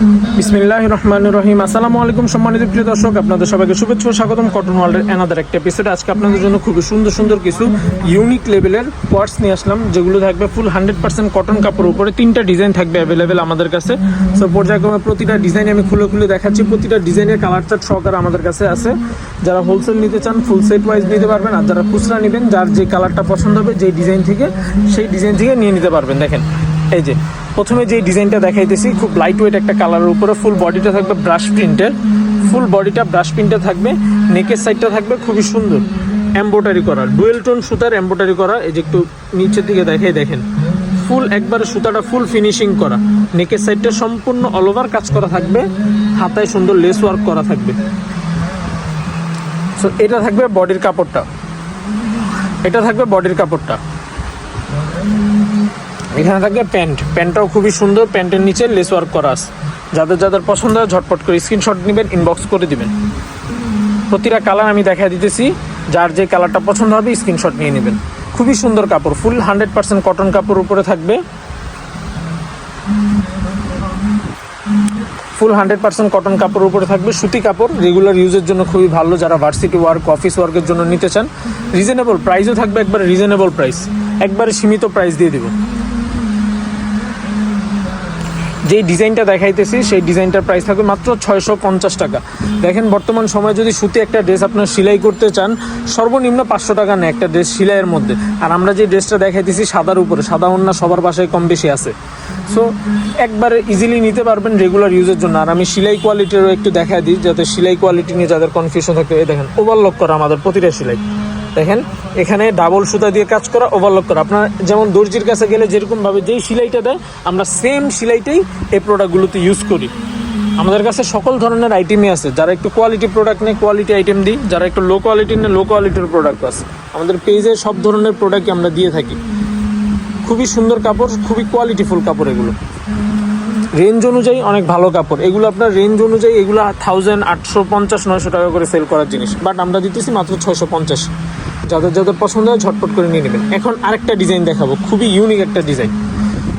বিসমিল্লাহ রহমান রহিম আসসালামু আলাইকুম সম্মানিত প্রিয় দর্শক, আপনাদের সবাইকে শুভেচ্ছা স্বাগতম কটন ওয়ার্ল্ডের অ্যানাদার একটা এপিসোডে আজকে আপনাদের জন্য খুবই সুন্দর সুন্দর কিছু ইউনিক লেভেলের কোয়ার্টস নিয়ে আসলাম, যেগুলো থাকবে ফুল হান্ড্রেড পার্সেন্ট কটন কাপড় উপরে। তিনটা ডিজাইন থাকবে অ্যাভেলেবেল আমাদের কাছে। সো পর্যায়ক্রমে প্রতিটা ডিজাইন আমি খুলে খুলে দেখাচ্ছি। প্রতিটা ডিজাইনের কালার চার্ট সহকারে আমাদের কাছে আছে। যারা হোলসেল নিতে চান ফুল সেট ওয়াইজ নিতে পারবেন। আর যারা খুচরা নেবেন, যার যে কালারটা পছন্দ হবে যে ডিজাইন থেকে, সেই ডিজাইন থেকে নিয়ে নিতে পারবেন। দেখেন, এই যে প্রথমে যে ডিজাইনটা দেখাইতেছি, খুব লাইট ওয়েট একটা কালারের উপরে ফুল বডিটা থাকবে ব্রাশ প্রিন্টের ফুল বডিটা ব্রাশ প্রিন্টে থাকবে নেকের সাইডটা থাকবে, খুবই সুন্দর। এম্ব্রয়ডারি করা ডুয়েল টোন সুতার এম্ব্রয়ডারি করা, এই যে একটু নিচের দিকে দেখাই দেখেন। ফুল একবারে সুতাটা ফুল ফিনিশিং করা। নেকের সাইডটা সম্পূর্ণ অল ওভার কাজ করা থাকবে, হাতায় সুন্দর লেস ওয়ার্ক করা থাকবে। সো এটা থাকবে বডির কাপড়টা। এটা থাকবে বডির কাপড়টা। এখানে থাকবে প্যান্ট। প্যান্টটাও খুবই সুন্দর, প্যান্টের নিচে লেস ওয়ার্ক করা আছে। যাদের যাদের পছন্দ হয় ঝটপট করে স্ক্রিনশট নেবেন ইনবক্স করে দিবেন। প্রতিটা কালার আমি দেখা দিতেছি। যার যে কালারটা পছন্দ হবে স্ক্রিনশট নিয়ে নেবেন। খুবই সুন্দর কাপড় ফুল হান্ড্রেড পার্সেন্ট কটন কাপড় উপরে থাকবে। ফুল হান্ড্রেড পার্সেন্ট কটন কাপড় উপরে থাকবে, সুতি কাপড়। রেগুলার ইউজের জন্য খুবই ভালো যারা ভার্সিটি ওয়ার্ক অফিস ওয়ার্কের জন্য নিতে চান। রিজনেবল প্রাইসও থাকবে, একবারে রিজনেবল প্রাইস একবারে সীমিত প্রাইস দিয়ে দিব। যেই ডিজাইনটা দেখাইতেছি, সেই ডিজাইনটার প্রাইস থাকবে মাত্র ছয়শো পঞ্চাশ টাকা। দেখেন, বর্তমান সময়ে যদি সুতি একটা ড্রেস আপনার সেলাই করতে চান, সর্বনিম্ন পাঁচশো টাকা নেয় একটা ড্রেস সেলাইয়ের মধ্যে। আর আমরা যে ড্রেসটা দেখাইতেছি সাদার উপরে, সাদা অন্য সবার বাসায় কম বেশি আছে। সো একবারে ইজিলি নিতে পারবেন রেগুলার ইউজের জন্য। আর আমি সেলাই কোয়ালিটিরও একটু দেখা দিই, যাতে সেলাই কোয়ালিটি নিয়ে যাদের কনফিউশন থাকে, এই দেখেন ওভারলক করা আমাদের প্রতিটা সেলাই। দেখেন, এখানে ডাবল সুতা দিয়ে কাজ করা ওভারলক করা। আপনার যেমন দর্জির কাছে গেলে যেরকমভাবে যেই সেলাইটা দেয়, আমরা সেম সেলাইটাই এই প্রোডাক্টগুলোতে ইউজ করি। আমাদের কাছে সকল ধরনের আইটেমই আছে। যারা একটু কোয়ালিটি প্রোডাক্ট নেয় কোয়ালিটি আইটেম দিই। যারা একটু লো কোয়ালিটি নেয় লো কোয়ালিটির প্রোডাক্ট আছে। আমাদের পেজে সব ধরনের প্রোডাক্টই আমরা দিয়ে থাকি। খুবই সুন্দর কাপড়, খুবই কোয়ালিটিফুল কাপড় এগুলো। রেঞ্জ অনুযায়ী অনেক ভালো কাপড়। এগুলো আপনার রেঞ্জ অনুযায়ী এগুলো থাউজেন্ড আটশো পঞ্চাশ, নয়শো টাকা করে সেল করার জিনিস। বাট আমরা দিতেছি মাত্র ছয়শো পঞ্চাশ। যাদের যাদের পছন্দ হয় ঝটপট করে নিয়ে নেবেন। এখন আরেকটা ডিজাইন দেখাবো, খুবই ইউনিক একটা ডিজাইন।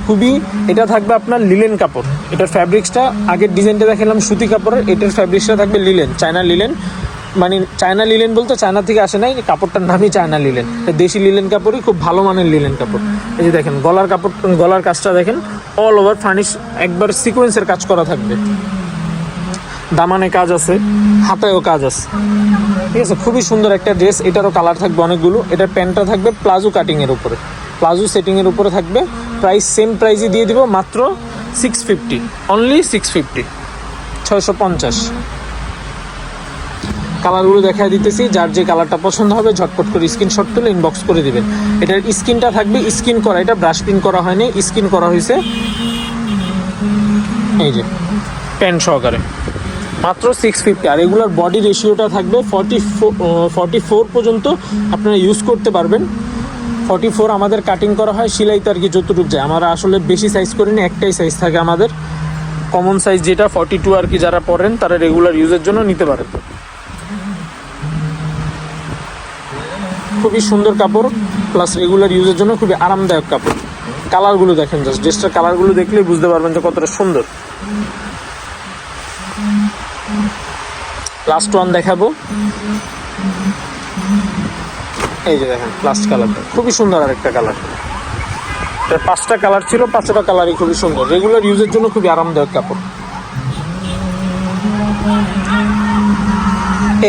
খুবই, এটা থাকবে আপনার লিলেন কাপড়। এটার ফ্যাব্রিক্সটা আগের ডিজাইনটা দেখালাম সুতি কাপড়ের, এটার ফ্যাব্রিক্সটা থাকবে লিলেন, চায়না লিলেন। মানে চায়না লিলেন বলতে চায়না থেকে আসে নাই, কাপড়টার নামই চায়না লিলেন। এটা দেশি লিলেন কাপড়ই, খুব ভালো মানের লিলেন কাপড়। এই যে দেখেন, গলার কাপড়, গলার কাজটা দেখেন অল ওভার ফার্নিশ একবার সিকোয়েন্সের কাজ করা থাকবে। দামানে কাজ আছে হাতেও কাজ আছে। ঠিক আছে, খুবই সুন্দর একটা ড্রেস এটারও কালার থাকবে অনেকগুলো। এটার প্যান্টটা থাকবে প্লাজো কাটিংয়ের উপরে। প্লাজো সেটিংয়ের উপরে থাকবে। প্রাইস সেম প্রাইসই দিয়ে দিব মাত্র six fifty only six fifty ছয়শো পঞ্চাশ। কালারগুলো দেখা দিতেছি, যার যে কালারটা পছন্দ হবে ঝটপট করে স্ক্রিনশট তুলে ইনবক্স করে দিবেন। এটার স্কিনটা থাকবে স্কিন করা, এটা ব্রাশ প্রিন্ট করা হয়নি স্কিন করা হয়েছে এই যে, প্যান্ট সহকারে। মাত্র সিক্স ফিফটি আর এগুলোর বডি রেশিওটা থাকবে ফর্টি ফর্টি ফোর পর্যন্ত আপনারা ইউজ করতে পারবেন। ফর্টি ফোর আমাদের কাটিং করা হয় সিলাইতে আর কি যতটুকু যায়। আমরা আসলে বেশি সাইজ করিনি একটাই সাইজ থাকে আমাদের। কমন সাইজ যেটা ফর্টি টু আর কি যারা পড়েন তারা রেগুলার ইউজের জন্য নিতে পারেন খুবই সুন্দর কাপড় প্লাস রেগুলার ইউজের জন্য খুবই আরামদায়ক কাপড়। কালারগুলো দেখেন জাস্ট ড্রেসটার কালারগুলো দেখলেই বুঝতে পারবেন যে কতটা সুন্দর। লাস্ট ওয়ান দেখাবো। এই যে দেখেন লাস্ট কালারটা খুবই সুন্দর আরেকটা কালার পাঁচটা কালার ছিল, পাঁচটা কালারই খুবই সুন্দর। রেগুলার ইউজের জন্য খুবই আরামদায়ক কাপড়।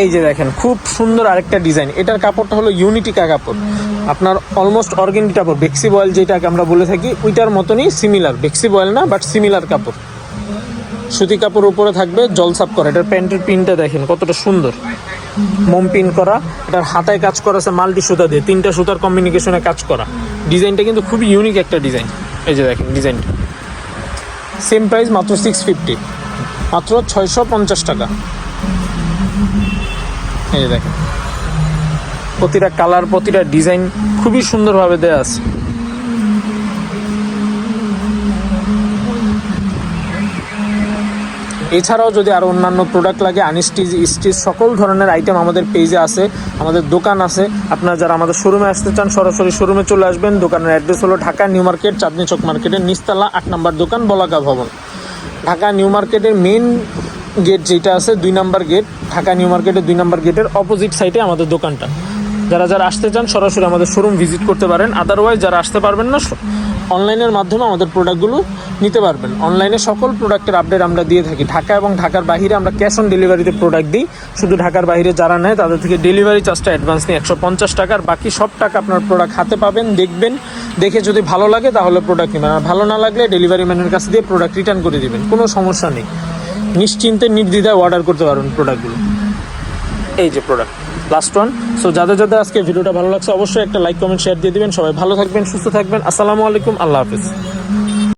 এই যে দেখেন, খুব সুন্দর আরেকটা ডিজাইন এটার কাপড়টা হলো ইউনিটিকা কাপড়। আপনার অলমোস্ট অর্গেন্ডি কাপড় বেক্সি বয়েল যেটাকে আমরা বলে থাকি, ওইটার মতনই সিমিলার বেক্সি বয়েল না বাট সিমিলার কাপড়। সুতি কাপড় উপরে থাকবে, জল জলসাপ করা। এটার প্যান্টের পিনটা দেখেন, কতটা সুন্দর। মোম পিন করা, এটার হাতায় কাজ করা আছে মাল্টি সুতা দিয়ে, তিনটা সুতার কম্বিনিকেশনে কাজ করা। ডিজাইনটা কিন্তু খুবই ইউনিক একটা ডিজাইন। এই যে দেখেন ডিজাইনটা। সেম প্রাইস মাত্র সিক্স ফিফটি মাত্র ছয়শো পঞ্চাশ টাকা। এই যে দেখেন। প্রতিটা কালার প্রতিটা ডিজাইন খুবই সুন্দরভাবে দেওয়া আছে। এছাড়াও যদি আরও অন্যান্য প্রোডাক্ট লাগে আনস্টিচ স্টিচ সকল ধরনের আইটেম আমাদের পেজে আছে, আমাদের দোকান আছে। আপনারা যারা আমাদের শোরুমে আসতে চান, সরাসরি শোরুমে চলে আসবেন। দোকানের অ্যাড্রেস হলো ঢাকা নিউ মার্কেট, চাঁদনি চক মার্কেটের নিস্তালা, আট নম্বর দোকান বলাকা ভবন। ঢাকা নিউ মার্কেটের মেন গেট যেটা আছে, দুই নাম্বার গেট ঢাকা নিউ মার্কেটের দুই নাম্বার গেটের অপোজিট সাইডে আমাদের দোকানটা। যারা যারা আসতে চান, সরাসরি আমাদের শোরুম ভিজিট করতে পারেন। আদারওয়াইজ যারা আসতে পারবেন না অনলাইনের মাধ্যমে আমাদের প্রোডাক্টগুলো নিতে পারবেন। অনলাইনে সকল প্রোডাক্টের আপডেট আমরা দিয়ে থাকি। ঢাকা এবং ঢাকার বাইরে আমরা ক্যাশ অন ডেলিভারিতে প্রোডাক্ট দিই। শুধু ঢাকার বাইরে যারা নেয়, তাদের থেকে ডেলিভারি চার্জটা অ্যাডভান্স নিই একশো পঞ্চাশ টাকার বাকি সব টাকা আপনার প্রোডাক্ট হাতে পাবেন, দেখবেন, দেখে যদি ভালো লাগে, তাহলে প্রোডাক্ট নেবেন। আর ভালো না লাগলে ডেলিভারি ম্যানের কাছে দিয়ে প্রোডাক্ট রিটার্ন করে দিবেন। কোনো সমস্যা নেই। নিশ্চিন্তে নির্দ্বিধায় অর্ডার করতে পারবেন প্রোডাক্টগুলো এই যে প্রোডাক্ট লাস্ট ওয়ান সো যাদের যাদের আজকে ভিডিওটা ভালো লাগছে, অবশ্যই একটা লাইক কমেন্ট শেয়ার দিয়ে দিবেন। সবাই ভালো থাকবেন, সুস্থ থাকবেন। আসসালামু আলাইকুম, আল্লাহ হাফিজ।